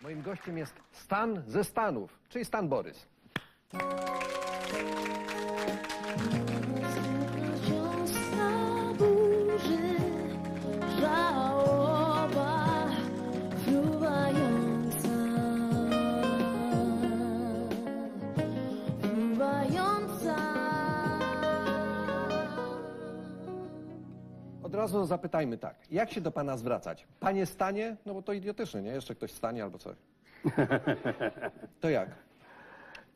Moim gościem jest Stan ze Stanów, czyli Stan Borys. Razu zapytajmy tak, jak się do pana zwracać? Panie Stanie? No bo to idiotyczne, nie? Jeszcze ktoś stanie albo coś. To jak?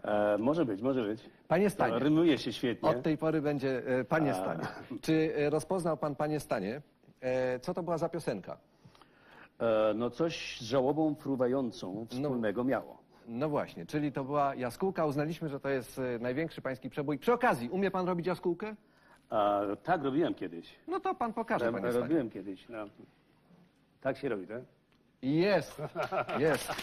E, może być, może być. Panie To Stanie. rymuje się świetnie. Od tej pory będzie e, Panie Stanie. Czy e, rozpoznał pan Panie Stanie? E, Co to była za piosenka? E, no coś z żałobą fruwającą wspólnego miało. No właśnie, czyli to była jaskółka. Uznaliśmy, że to jest e, największy pański przebój. Przy okazji, umie pan robić jaskółkę? A, tak robiłem kiedyś. No to pan pokaże, panie Stanie. robiłem kiedyś. No. Tak się robi, tak? Jest, jest.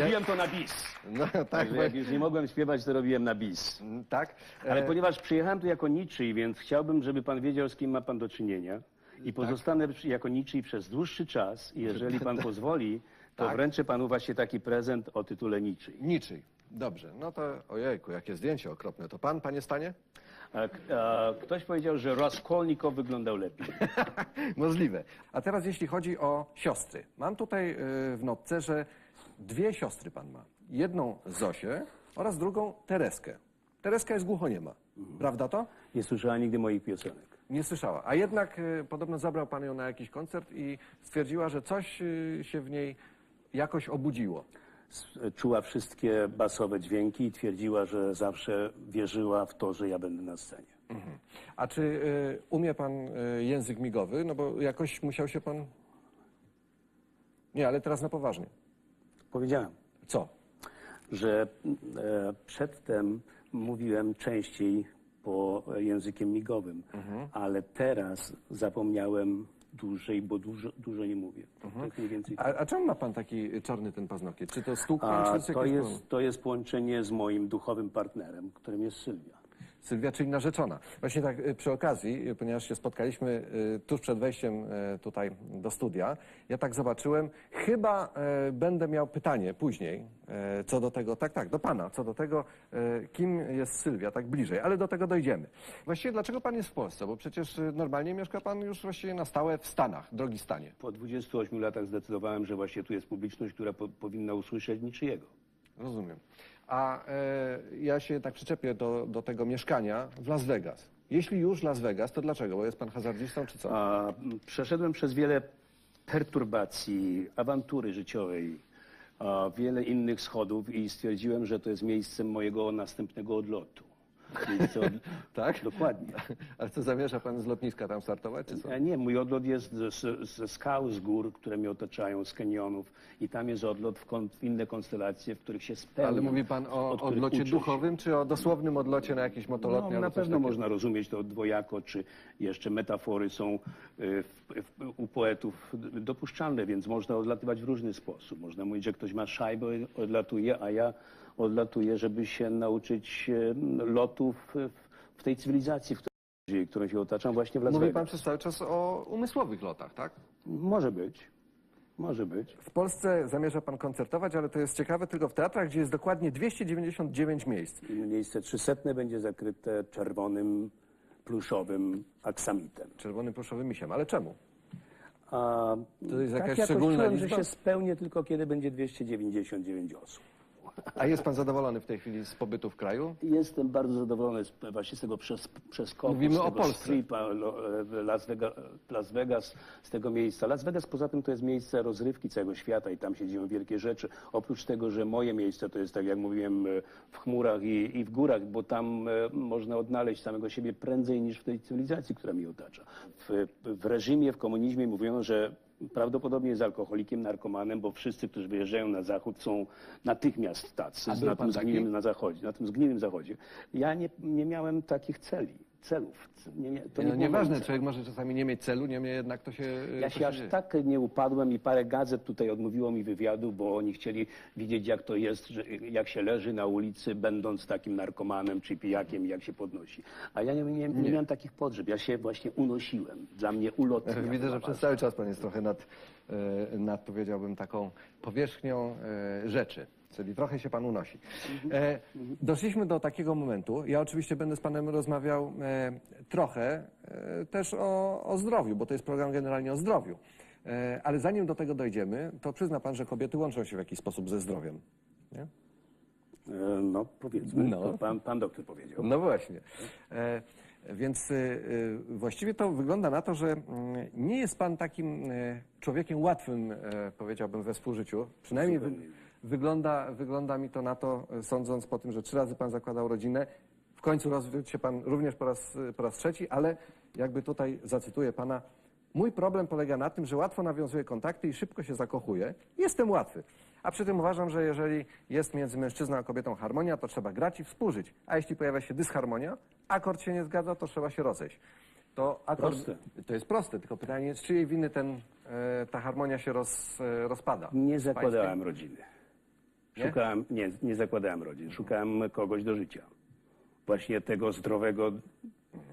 Robiłem to na bis. No tak, Także jak już nie mogłem śpiewać, to robiłem na bis. tak. Ale E, ponieważ przyjechałem tu jako niczyj, więc chciałbym, żeby pan wiedział, z kim ma pan do czynienia. I pozostanę przy- jako niczyj przez dłuższy czas. I jeżeli pan pozwoli, to Tak. wręczę panu właśnie taki prezent o tytule niczyj. Niczyj. Dobrze, no to ojejku, jakie zdjęcie okropne. To pan, panie Stanie? A, a, ktoś powiedział, że Raskolnikow wyglądał lepiej. Możliwe. A teraz jeśli chodzi o siostry. Mam tutaj y, w notce, że dwie siostry pan ma. Jedną Zosię oraz drugą Tereskę. Tereska jest głuchoniema. Prawda to? Nie słyszała nigdy moich piosenek. Nie słyszała. A jednak y, podobno zabrał pan ją na jakiś koncert i stwierdziła, że coś y, się w niej jakoś obudziło. Czuła wszystkie basowe dźwięki i twierdziła, że zawsze wierzyła w to, że ja będę na scenie. A czy y, umie pan y, język migowy? No bo jakoś musiał się pan... Nie, ale teraz na poważnie. Powiedziałem, Co? że e, przedtem mówiłem częściej po językiem migowym, ale teraz zapomniałem dłużej, bo dużo, dużo nie mówię. Tak mniej więcej. A, a czemu ma pan taki czarny ten paznokieć? Czy to pan, A to jest to jest, to jest połączenie z moim duchowym partnerem, którym jest Sylwia. Sylwia, czyli narzeczona. Właśnie tak y, przy okazji, y, ponieważ się spotkaliśmy y, tuż przed wejściem tutaj do studia, ja tak zobaczyłem, chyba będę miał pytanie później co do tego, tak, tak, do pana, co do tego, kim jest Sylwia, tak bliżej, ale do tego dojdziemy. Właściwie dlaczego pan jest w Polsce? Bo przecież normalnie mieszka pan już właściwie na stałe w Stanach, drogi stanie. Po 28 latach zdecydowałem, że właśnie tu jest publiczność, która po, powinna usłyszeć niczyjego. Rozumiem. A e, ja się tak przyczepię do, do tego mieszkania w Las Vegas. Jeśli już Las Vegas, to dlaczego? Bo jest pan hazardzistą, czy co? A, przeszedłem przez wiele perturbacji, awantury życiowej, a, wiele innych schodów i stwierdziłem, że to jest miejscem mojego następnego odlotu. Tak? Dokładnie. Ale co, zamierza pan z lotniska tam startować, czy co? A nie, mój odlot jest ze, ze- skał, z gór, które mnie otaczają, z kanionów i tam jest odlot w, kon, w inne konstelacje, w których się spełniam. Ale mówi pan o od odlocie duchowym, czy o dosłownym odlocie na jakieś motolotnie? No, na pewno takiego? można rozumieć to dwojako, czy jeszcze metafory są y, w, w, u poetów dopuszczalne, więc można odlatywać w różny sposób. Można mówić, że ktoś ma szajbę, odlatuje, a ja odlatuję, żeby się nauczyć y, lotów w, tej cywilizacji, w której, którą się otaczam, właśnie w Las Mówi pan Vegas. przez cały czas o umysłowych lotach, tak? Może być. Może być. W Polsce zamierza pan koncertować, ale to jest ciekawe tylko w teatrach, gdzie jest dokładnie 299 miejsc. Miejsce 300 będzie zakryte czerwonym, pluszowym aksamitem. Czerwonym pluszowym misiem. Ale czemu? A To jest tak jakaś jakoś szczególna czułem, liczba? że się spełnię tylko kiedy będzie 299 osób. A jest pan zadowolony w tej chwili z pobytu w kraju? Jestem bardzo zadowolony z, właśnie z tego przez, przeskoku, Mówimy z o tego Polsce. stripa lo- w Las, Vega, Las Vegas, z tego miejsca. Las Vegas poza tym to jest miejsce rozrywki całego świata i tam się dzieją wielkie rzeczy. Oprócz tego, że moje miejsce to jest, tak jak mówiłem, e, w chmurach i, i w górach, bo tam e, można odnaleźć samego siebie prędzej niż w tej cywilizacji, która mnie otacza. W, w reżimie, w komunizmie mówiono, że prawdopodobnie jest alkoholikiem, narkomanem, bo wszyscy, którzy wyjeżdżają na zachód są natychmiast tacy, na tym zgniłym na zachodzie, na tym zgniłym zachodzie. Ja nie, nie miałem takich celi, celów. Nie, nie, to No, nie było nieważne, człowiek może czasami nie mieć celu, niemniej jednak to się Ja to się aż dzieje. tak nie upadłem i parę gazet tutaj odmówiło mi wywiadu, bo oni chcieli widzieć, jak to jest, że, jak się leży na ulicy, będąc takim narkomanem czy pijakiem, jak się podnosi. A ja nie, nie, nie miałem takich potrzeb. Ja się właśnie unosiłem. Dla mnie ulot. miał Widzę, że przez cały czas pan jest trochę nad, e, nad, powiedziałbym, taką powierzchnią e, rzeczy. Czyli trochę się pan unosi. E, doszliśmy do takiego momentu. Ja oczywiście będę z panem rozmawiał e, trochę e, też o, o zdrowiu, bo to jest program generalnie o zdrowiu. E, ale zanim do tego dojdziemy, to przyzna pan, że kobiety łączą się w jakiś sposób ze zdrowiem. Nie? E, No powiedzmy, No. to pan, pan doktor powiedział. No właśnie. E, więc e, e, właściwie to wygląda na to, że mm, nie jest pan takim człowiekiem łatwym, e, powiedziałbym, we współżyciu. Przynajmniej wy, Zupełnie. Wygląda, wygląda mi to na to, e, sądząc po tym, że trzy razy pan zakładał rodzinę. W końcu rozwiódł się pan również po raz, e, po raz trzeci, ale jakby tutaj zacytuję pana. Mój problem polega na tym, że łatwo nawiązuję kontakty i szybko się zakochuję. Jestem łatwy. A przy tym uważam, że jeżeli jest między mężczyzną a kobietą harmonia, to trzeba grać i współżyć. A jeśli pojawia się dysharmonia, akord się nie zgadza, to trzeba się rozejść. To, akord, Proste. to jest proste, tylko pytanie jest, czyjej winy ten, e, ta harmonia się roz, rozpada? Nie zakładałem rodziny. Nie? Szukałem, nie, nie zakładałem rodzin. Szukałem kogoś do życia. Właśnie tego zdrowego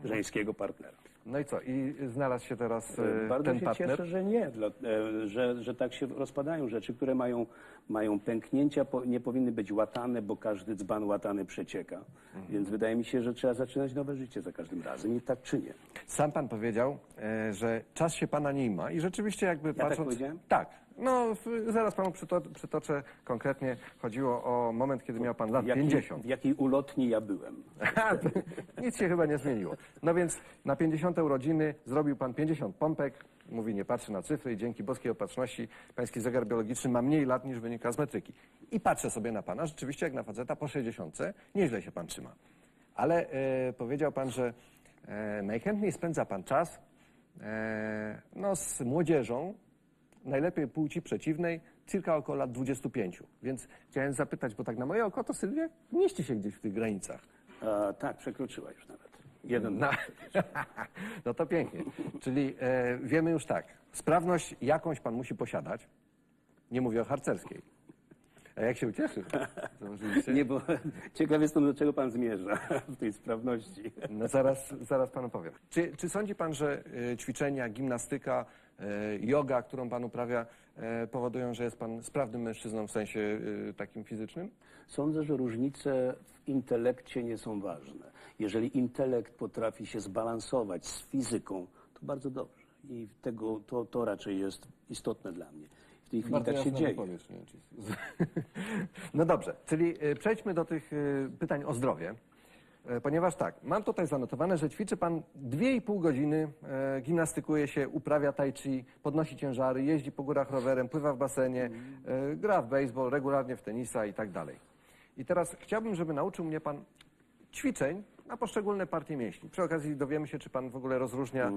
żeńskiego partnera. No i co? I znalazł się teraz e, Bardzo ten się partner? cieszę, że nie, dla, e, że, że tak się rozpadają rzeczy, które mają, mają pęknięcia, po, nie powinny być łatane, bo każdy dzban łatany przecieka. Mhm. Więc wydaje mi się, że trzeba zaczynać nowe życie za każdym razem i tak czynię. Sam pan powiedział, e, że czas się pana nie ma i rzeczywiście jakby tak patrząc... powiedziałem? Tak. No, zaraz panu przyto, przytoczę konkretnie. Chodziło o moment, kiedy miał pan lat W jakiej, 50. w jakiej ulotni ja byłem. Nic się chyba nie zmieniło. No więc na 50 urodziny zrobił pan 50 pompek. Mówi, nie patrzy na cyfry i dzięki boskiej opatrzności pański zegar biologiczny ma mniej lat niż wynika z metryki. I patrzę sobie na pana, rzeczywiście jak na faceta po 60, nieźle się pan trzyma. Ale e, powiedział pan, że e, najchętniej spędza pan czas e, no, z młodzieżą, najlepiej płci przeciwnej, cirka około lat 25. Więc chciałem zapytać, bo tak na moje oko to Sylwia mieści się gdzieś w tych granicach. A, tak, przekroczyła już nawet. Jeden No, no to pięknie. Czyli e, wiemy już tak, sprawność jakąś pan musi posiadać. Nie mówię o harcerskiej. A jak się ucieszy? Nie, bo ciekaw jestem, do czego pan zmierza w tej sprawności. No zaraz, zaraz panu powiem. Czy, czy sądzi pan, że e, ćwiczenia, gimnastyka, e, yoga, którą pan uprawia, e, powodują, że jest pan sprawnym mężczyzną w sensie e, takim fizycznym? Sądzę, że różnice w intelekcie nie są ważne. Jeżeli intelekt potrafi się zbalansować z fizyką, to bardzo dobrze. I tego, to, to raczej jest istotne dla mnie. W tej chwili tak się dzieje. No dobrze, czyli y, przejdźmy do tych y, pytań o zdrowie. E, Ponieważ tak, mam tutaj zanotowane, że ćwiczy pan 2,5 godziny, e, gimnastykuje się, uprawia tai chi, podnosi ciężary, jeździ po górach rowerem, pływa w basenie, e, gra w baseball, regularnie w tenisa i tak dalej. I teraz chciałbym, żeby nauczył mnie pan ćwiczeń na poszczególne partie mięśni. Przy okazji dowiemy się, czy pan w ogóle rozróżnia,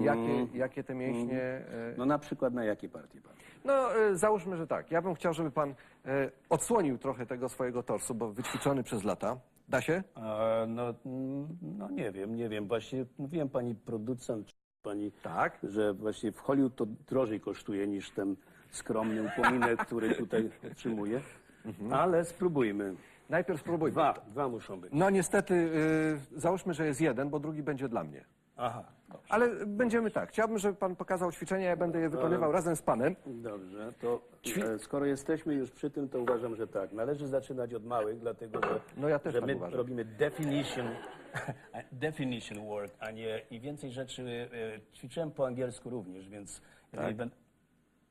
jakie, jakie te mięśnie... e, No na przykład na jakie partie pan? no, e, załóżmy, że tak. Ja bym chciał, żeby pan e, odsłonił trochę tego swojego torsu, bo wyćwiczony przez lata. Da się? No, mm, no nie wiem, nie wiem. Właśnie mówiłem pani producent, czy pani, Tak. że właśnie w Hollywood to drożej kosztuje niż ten skromny upominek, który tutaj otrzymuję. Ale spróbujmy. Najpierw spróbujmy. Dwa, dwa muszą być. No niestety, e, załóżmy, że jest jeden, bo drugi będzie dla mnie. Aha, Ale będziemy tak. Chciałbym, żeby pan pokazał ćwiczenia, ja będę je wykonywał razem z panem. Dobrze, to e, skoro jesteśmy już przy tym, to uważam, że tak. Należy zaczynać od małych, dlatego że, No ja też że tak my uważam. robimy definition, definition work, a nie i więcej rzeczy. e, Ćwiczyłem po angielsku również, więc Tak. jeżeli będę...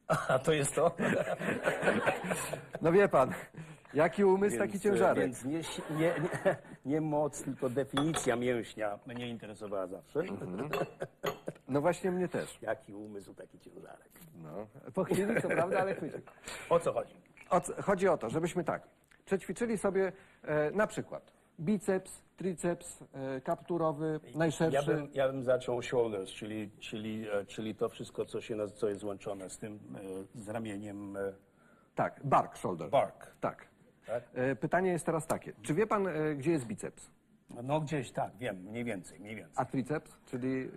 A to jest to? No wie pan, jaki umysł, taki Więc, ciężarek. Więc nie, si- nie, nie, nie moc, tylko definicja mięśnia mnie interesowała zawsze. Mhm. No właśnie mnie też. Jaki umysł, taki ciężarek. No, po chwili, co prawda, ale chwycił. O co chodzi? O, co- chodzi o to, żebyśmy tak, przećwiczyli sobie e, na przykład biceps, triceps, e, kapturowy, Ja najszerszy. bym, ja bym zaczął shoulders, czyli, czyli, e, czyli to wszystko, co, się, naz- co jest łączone z tym, e, z ramieniem e, Tak, bark shoulder. bark. Tak. Tak? E, pytanie jest teraz takie, czy wie pan, e, gdzie jest biceps? No gdzieś tak, wiem, mniej więcej, mniej więcej. A triceps, czyli...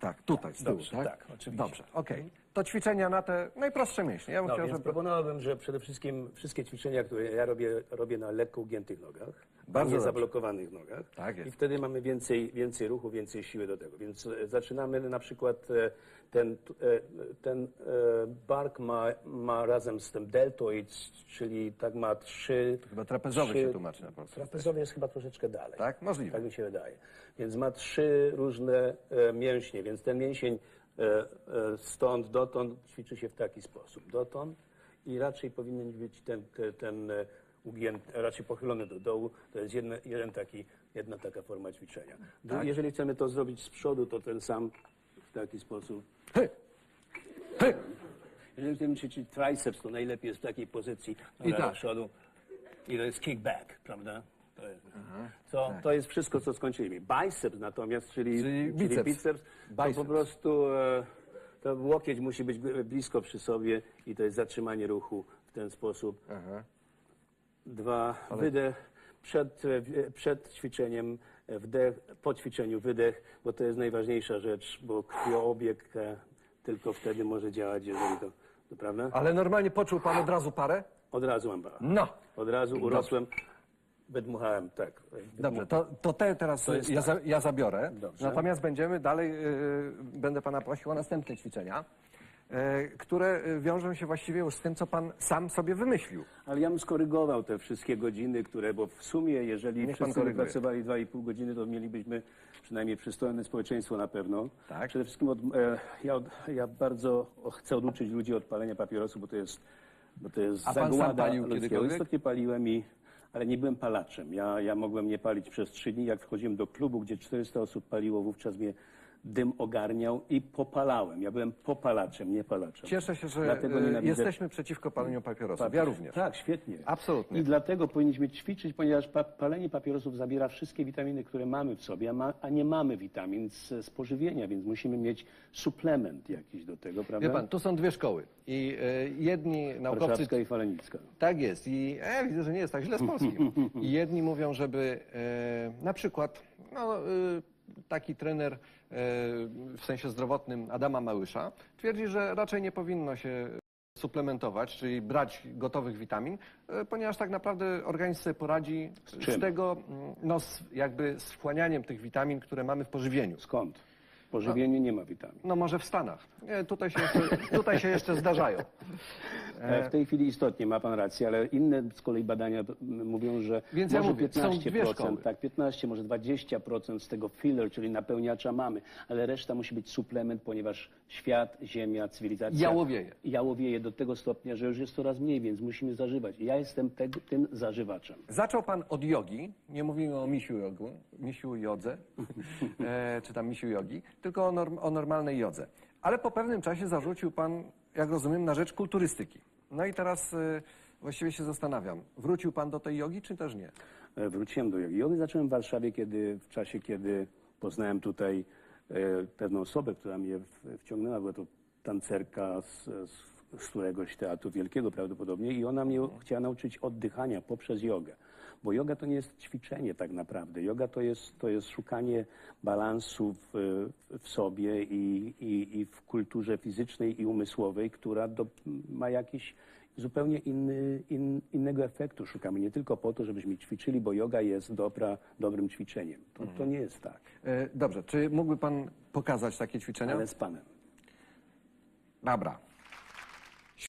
Tak, tutaj, z tyłu, Dobrze, tak? tak, oczywiście. Dobrze, okej. To ćwiczenia na te najprostsze mięśnie. Ja bym No, chciał, więc żeby... proponowałbym, że przede wszystkim wszystkie ćwiczenia, które ja robię, robię na lekko ugiętych nogach, Bardzo nie dobrze. zablokowanych nogach. Tak jest. I wtedy mamy więcej, więcej ruchu, więcej siły do tego. Więc e, zaczynamy na przykład e, ten, t- e, ten e, bark ma, ma razem z tym deltoid, czyli tak ma trzy... Chyba trapezowy się tłumaczy na polsku. Trapezowy jest chyba troszeczkę dalej. Tak? Możliwe. Tak mi się wydaje. Więc ma trzy różne e, mięśnie, więc ten mięsień stąd dotąd ćwiczy się w taki sposób. Dotąd i raczej powinien być ten, ten, e, ugięty, raczej pochylony do dołu. To jest jedna, jeden taki, jedna taka forma ćwiczenia. Tak. Jeżeli chcemy to zrobić z przodu, to ten sam w taki sposób. Hy! Hy! Jeżeli chcemy ćwiczyć triceps, to najlepiej jest w takiej pozycji I do tak. przodu. I to jest kickback, prawda? To jest, to, to jest wszystko, co skończyliśmy. Biceps natomiast, czyli, tak. Czyli czyli biceps. biceps, to Biceps. po prostu e, to łokieć musi być bl- blisko przy sobie i to jest zatrzymanie ruchu w ten sposób. Aha. Dwa, wydech przed, e, w- przed ćwiczeniem, e, wdech, po ćwiczeniu wydech, bo to jest najważniejsza rzecz, bo krwiobieg e, tylko wtedy może działać, jeżeli to, to prawda? Ale normalnie poczuł pan od razu parę? Od razu mam parę. No. Od razu urosłem, wydmuchałem, tak. Dobrze, to, to te teraz To ja, tak. ja zabiorę. Dobrze. Natomiast będziemy dalej, y, będę pana prosił o następne ćwiczenia, y, które y, wiążą się właściwie już z tym, co pan sam sobie wymyślił. Ale ja bym skorygował te wszystkie godziny, które, bo w sumie, jeżeli Niech pan wszyscy by pracowali 2,5 godziny, to mielibyśmy przynajmniej przystojne społeczeństwo na pewno. Tak. Przede wszystkim od, e, ja, od, ja bardzo chcę oduczyć ludzi od palenia papierosu, bo to jest, bo to jest A pan sam zagłada palił ludzkiego. kiedykolwiek? Istotnie paliłem, i, ale nie byłem palaczem. Ja, ja mogłem nie palić przez trzy dni. Jak wchodziłem do klubu, gdzie 400 osób paliło, wówczas mnie dym ogarniał i popalałem. Ja byłem popalaczem, nie palaczem. Cieszę się, że Dlatego y, nienawidzę- jesteśmy przeciwko paleniu papierosów. Ja również. Tak, świetnie. Absolutnie. I dlatego powinniśmy ćwiczyć, ponieważ pa palenie papierosów zabiera wszystkie witaminy, które mamy w sobie, a, ma, a nie mamy witamin z, z pożywienia, więc musimy mieć suplement jakiś do tego, prawda? Wie pan, tu są dwie szkoły i y, jedni naukowcy... Warszawska i Falenicka. Tak jest i e, widzę, że nie jest tak źle z polskim. I jedni mówią, żeby e, na przykład no, e, taki trener e, w sensie zdrowotnym Adama Małysza twierdzi, że raczej nie powinno się suplementować, czyli brać gotowych witamin, e, ponieważ tak naprawdę organizm sobie poradzi z, czym? tego, mm, no z, jakby z wchłanianiem tych witamin, które mamy w pożywieniu. Skąd? W pożywieniu nie ma witamin. No może w Stanach. Nie, tutaj, się jeszcze, tutaj się jeszcze zdarzają. E, W tej chwili istotnie ma pan rację, ale inne z kolei badania mówią, że Więc ja może mówię, są dwie 15%, szkoły. tak, 15, może 20% z tego filler, czyli napełniacza mamy, ale reszta musi być suplement, ponieważ świat, ziemia, cywilizacja Jałowieje. jałowieje do tego stopnia, że już jest coraz mniej, więc musimy zażywać. Ja jestem tego, tym zażywaczem. Zaczął pan od jogi, nie mówimy o misiu jogu, misiu jodze, e, czy tam misiu jogi, tylko o, norm, o normalnej jodze. Ale po pewnym czasie zarzucił pan, jak rozumiem, na rzecz kulturystyki. No i teraz e, właściwie się zastanawiam, wrócił pan do tej jogi, czy też nie? E, Wróciłem do jogi. Jogi zacząłem w Warszawie, kiedy, w czasie, kiedy poznałem tutaj e, pewną osobę, która mnie w- wciągnęła. Była to tancerka z, z, z któregoś teatru wielkiego prawdopodobnie i ona mnie chciała nauczyć oddychania poprzez jogę. Bo yoga to nie jest ćwiczenie tak naprawdę. Yoga to jest, to jest szukanie balansu w, w sobie i, i, i w kulturze fizycznej i umysłowej, która do, ma jakiś zupełnie inny, in, innego efektu szukamy. Nie tylko po to, żebyśmy ćwiczyli, bo yoga jest dobra, dobrym ćwiczeniem. To, to nie jest tak, E, dobrze, czy mógłby pan pokazać takie ćwiczenia? ale z panem. Dobra.